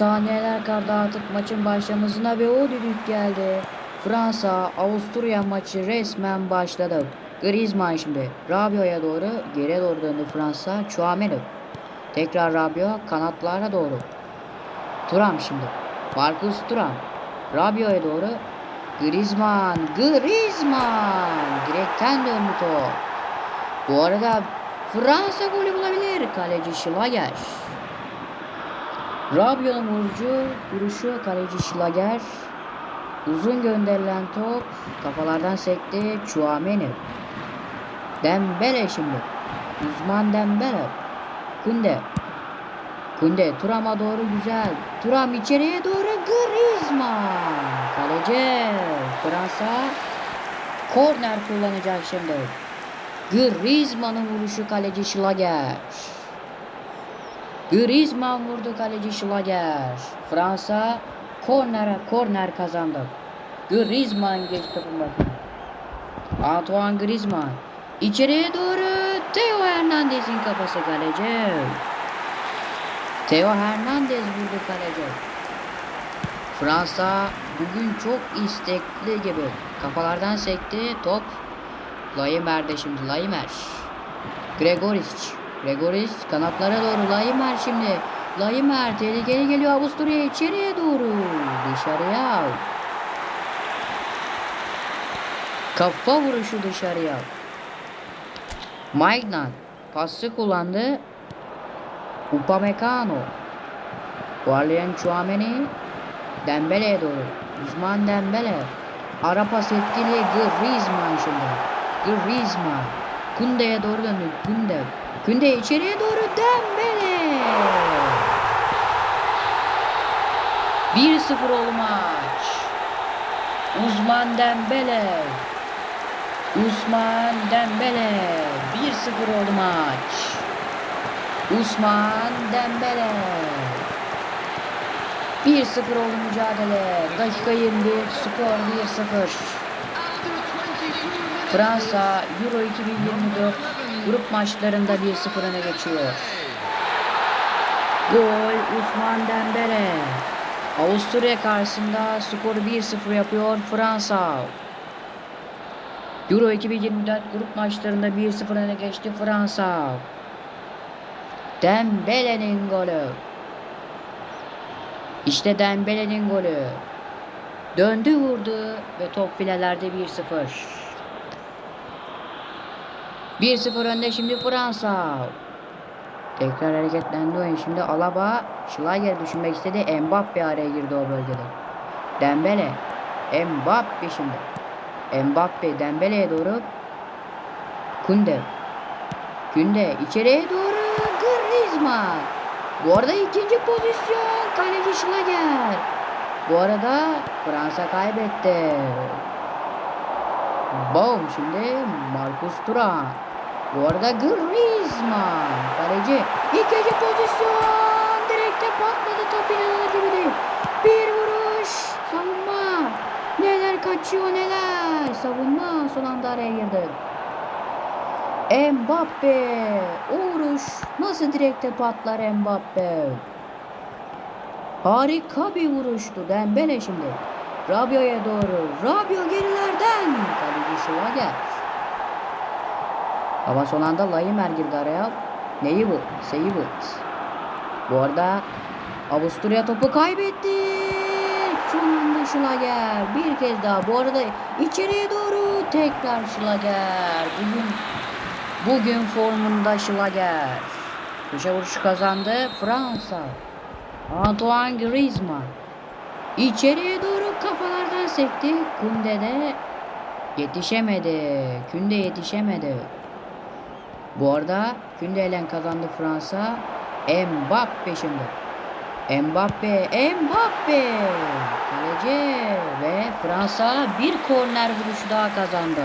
Saniyeler kaldı artık maçın başlamasına ve o düdük geldi. Fransa Avusturya maçı resmen başladı. Griezmann şimdi Rabiot'a doğru geriye doğru döndü Fransa. Chouameni. Tekrar Rabiot kanatlara doğru. Turam şimdi. Marcus Turam. Rabiot'a doğru. Griezmann. Griezmann. Direkten döndü top. Bu arada Fransa golü bulabilir. Kaleci Schlager. Rabiot'un vurucu, vuruşu kaleci Schlager. Uzun gönderilen top kafalardan sekti. Chouameni. Dembele şimdi. Uzman Dembele. Kunde. Kunde Turam'a doğru güzel. Turam içeriye doğru Griezmann. Kaleci Fransa korner kullanacak şimdi. Griezmann'ın vuruşu kaleci Schlager. Griezmann vurdu kaleci Schlager. Fransa kornere korner kazandı. Griezmann geçti topu başına. Antoine Griezmann. İçeriye doğru Theo Hernandez'in kafası kaleci. Theo Hernandez vurdu kaleci. Fransa bugün çok istekli gibi. Kafalardan sekti. Top Laimer'de şimdi. Laimer. Gregoric. Gregoric kanatlara doğru. Laimer şimdi. Laimer tehlikeli geliyor Avusturya içeriye doğru. Dışarıya. Kafa vuruşu dışarıya. Maignan pası kullandı. Upamecano. Guardian Chouameni. Dembele'ye doğru. Uzman Dembele. Ara pas etkili Griezmann şimdi. Griezmann. Kunde'ye doğru döndü. Kunde. Kunde içeriye doğru Dembele. 1-0 oldu maç. Uzman Dembele. Usman Dembele. 1-0 oldu maç. Usman Dembele. 1-0 oldu mücadele. Dakika 21, skor 1-0. Fransa Euro 2024 grup maçlarında 1-0 öne geçiyor. Gol Usman Dembele. Avusturya karşısında skoru 1-0 yapıyor Fransa. Euro 2024 grup maçlarında 1-0 öne geçti Fransa. Dembele'nin golü. İşte Dembele'nin golü. Döndü vurdu ve top filelerde 1-0. 1-0 önde şimdi Fransa. Tekrar hareketlendi oyun. Şimdi Alaba Schlager düşünmek istedi. Mbappe araya girdi o bölgede. Dembele. Mbappe şimdi. Mbappe Dembele'ye doğru. Kunde. Kunde içeriye doğru Griezmann. Bu arada ikinci pozisyon kaleci Schlager. Bu arada Fransa kaybetti. Boom şimdi Marcus Thuram. Bu arada Griezmann kaleci ikinci pozisyon direkte patladı top inanılır gibi değil. Bir vuruş savunma neler kaçıyor neler savunma son anda araya girdi. Mbappe o vuruş nasıl direkte patlar Mbappe. Harika bir vuruştu Dembele şimdi. Rabiot'a doğru. Rabiot gerilerden. Kaleci Schlager. Ama son anda Laimer girdi araya. Neyi bu? Seyi bu. Bu arada Avusturya topu kaybetti. Son anda Schlager. Bir kez daha. Bu arada içeriye doğru tekrar Schlager. Bugün bugün formunda Schlager. Köşe vuruşu kazandı Fransa. Antoine Griezmann. İçeriye doğru kafalardan sekti. Kunde de yetişemedi. Kunde yetişemedi. Bu arada Kunde ile kazandı Fransa. Mbappe şimdi. Mbappe, Mbappe. Kaleci ve Fransa bir korner vuruşu daha kazandı.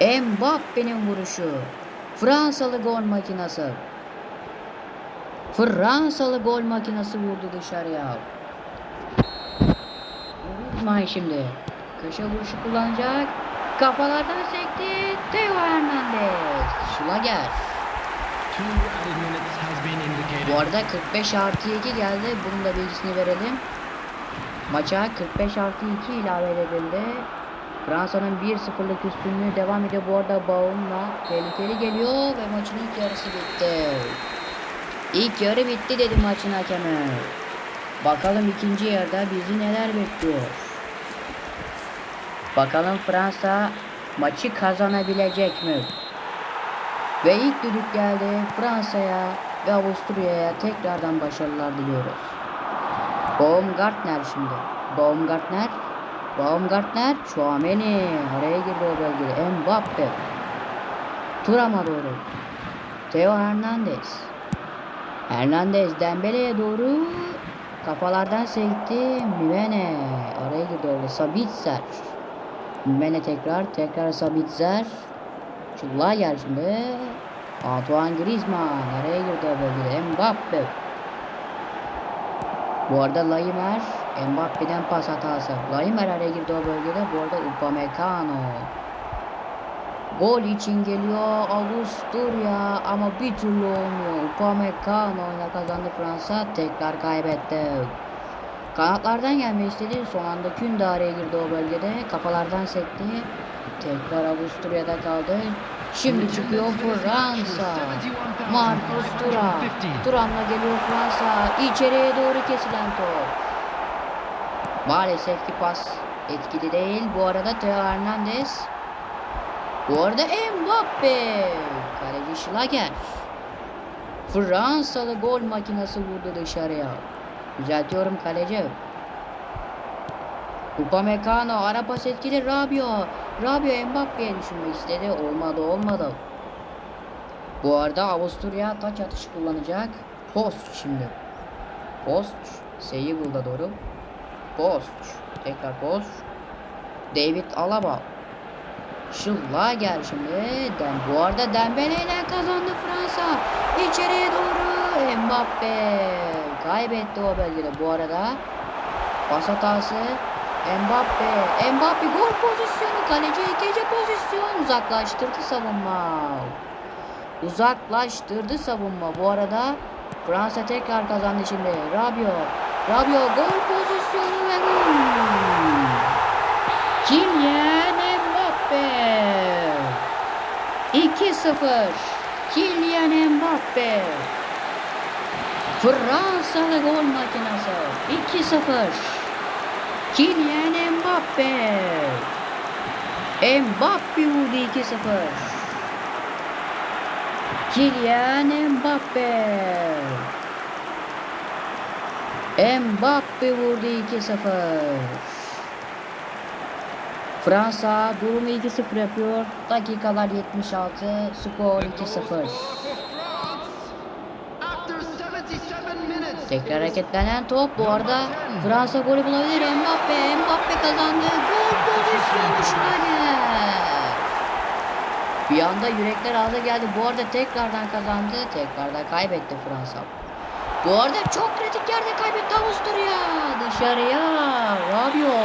Mbappe'nin vuruşu. Fransalı gol makinası. Fransalı gol makinesi vurdu dışarıya. Griezmann şimdi. Köşe vuruşu kullanacak. Kafalardan sekti. Theo Hernandez. Schlager. Bu arada 45 artı 2 geldi. Bunun da bilgisini verelim. Maça 45 artı 2 ilave edildi. Fransa'nın 1-0'lık üstünlüğü devam ediyor. Bu arada Baum'la tehlikeli geliyor ve maçın ilk yarısı bitti. İlk yarı bitti dedi maçın hakemi. Bakalım ikinci yarıda bizi neler bekliyor. Bakalım Fransa maçı kazanabilecek mi? Ve ilk düdük geldi Fransa'ya ve Avusturya'ya tekrardan başarılar diliyoruz. Baumgartner şimdi. Baumgartner. Baumgartner. Chouameni. Araya girdi o bölgede. Mbappe. Turam'a doğru. Theo Hernandez. Hernandez Dembele'ye doğru kafalardan sekti. Mivene. Araya girdi orada. Sabitzer. Mivene tekrar. Tekrar Sabitzer. Şulla yer şimdi. Antoine Griezmann. Araya girdi bölgede. Mbappe. Bu arada Laimer Mbappe'den pas hatası. Laimer araya girdi o bölgede. Bu arada Upamecano. Gol için geliyor Avusturya ama bir türlü olmuyor. Upamecano ile kazandı Fransa. Tekrar kaybetti. Kanatlardan gelmeyi istedi. Son anda Künde araya girdi o bölgede. Kafalardan sekti. Tekrar Avusturya'da kaldı. Şimdi çıkıyor Fransa. Marcus Thuram. Thuram'la geliyor Fransa. İçeriye doğru kesilen top. Maalesef ki pas etkili değil. Bu arada Theo Hernandez. Bu arada Mbappe. Kaleci Schlager. Fransalı gol makinesi vurdu dışarıya. Düzeltiyorum kaleci. Upamecano ara pas etkili Rabio. Rabio Mbappe'ye düşünmek istedi. Olmadı olmadı. Bu arada Avusturya taç atışı kullanacak. Post şimdi. Post. S'yi bulda doğru. Post. Tekrar post. David Alaba. Schlager şimdi. Dem bu arada Dembele ile kazandı Fransa. İçeriye doğru Mbappe. Kaybetti o bölgede bu arada. Pas hatası. Mbappe. Mbappe gol pozisyonu. Kaleci ikinci pozisyon. Uzaklaştırdı savunma. Uzaklaştırdı savunma. Bu arada Fransa tekrar kazandı şimdi. Rabio. Rabio gol pozisyonu ve gol. Kylian Mbappe. 2-0. Kylian Mbappe. Fransalı gol makinesi. 2-0. Kylian Mbappe. Mbappe vurdu 2-0. Kylian Mbappe. Mbappe vurdu 2-0. Fransa durumu 2-0 yapıyor. Dakikalar 76. Skor 2-0. Tekrar hareketlenen top bu arada Fransa golü bulabilir. Mbappe, Mbappe kazandı. Gol pozisyonu Schlager. Bir anda yürekler ağza geldi. Bu arada tekrardan kazandı. Tekrardan kaybetti Fransa. Bu arada çok kritik yerde kaybetti Avusturya. Dışarıya. Rabio.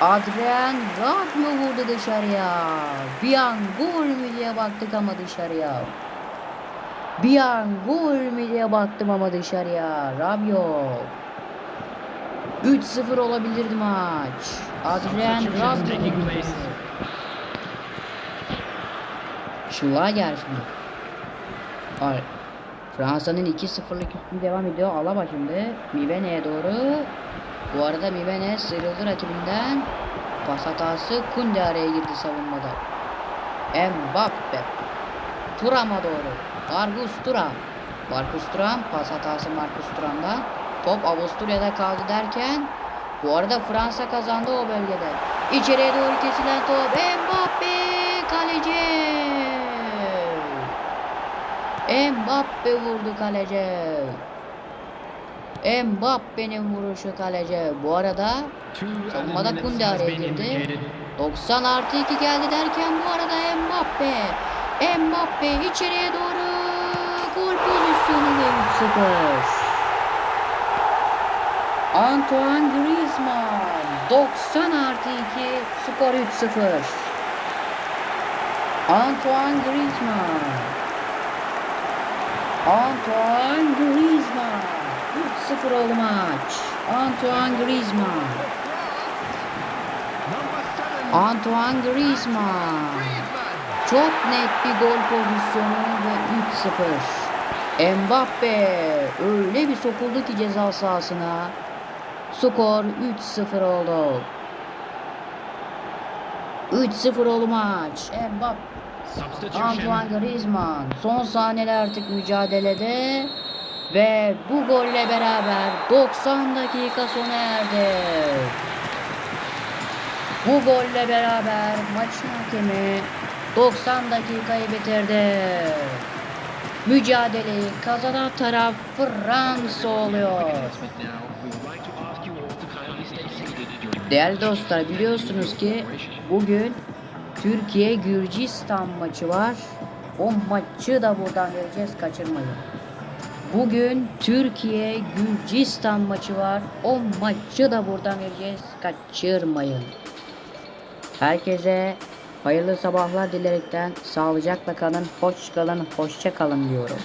Adrian Rabio vurdu dışarıya. Bir an gol mü diye baktık ama dışarıya. Bir an gol mü diye baktım ama dışarıya. Rabio. 3-0 olabilirdi maç. Adrian Rabio. Schlager şimdi. Fransa'nın 2-0'lık üstünü devam ediyor. Alaba şimdi. Mivene'ye doğru. Bu arada Mivene sıyrıldı rakibinden. Pas hatası Kunde araya girdi savunmada. Mbappe. Turam'a doğru. Marcus Turam. Marcus Turam. Pas hatası Marcus Turam'da. Top Avusturya'da kaldı derken bu arada Fransa kazandı o bölgede. İçeriye doğru kesilen top. Mbappe kaleci. Mbappe vurdu kaleci. Mbappe'nin vuruşu kaleci. Bu arada savunmada Kunde araya girdi. 90 artı 2 geldi derken bu arada Mbappe. Mbappe içeriye doğru ve 3-0. Antoine Griezmann 90 artı 2 skor 3-0. Antoine Griezmann Antoine Griezmann. 3-0 oldu maç. Antoine Griezmann. Antoine Griezmann. Çok net bir gol pozisyonu ve 3-0. Mbappe öyle bir sokuldu ki ceza sahasına. Skor 3-0 oldu. 3-0 oldu maç. Mbappe Antoine Griezmann son saniyeler artık mücadelede ve bu golle beraber 90 dakika sona erdi. Bu golle beraber maçın hakemi 90 dakikayı bitirdi. Mücadeleyi kazanan taraf Fransa oluyor. Değerli dostlar biliyorsunuz ki bugün Türkiye Gürcistan maçı var. O maçı da buradan vereceğiz kaçırmayın. Bugün Türkiye Gürcistan maçı var. O maçı da buradan vereceğiz kaçırmayın. Herkese hayırlı sabahlar dilerekten sağlıcakla kalın, hoş kalın, hoşça kalın diyorum.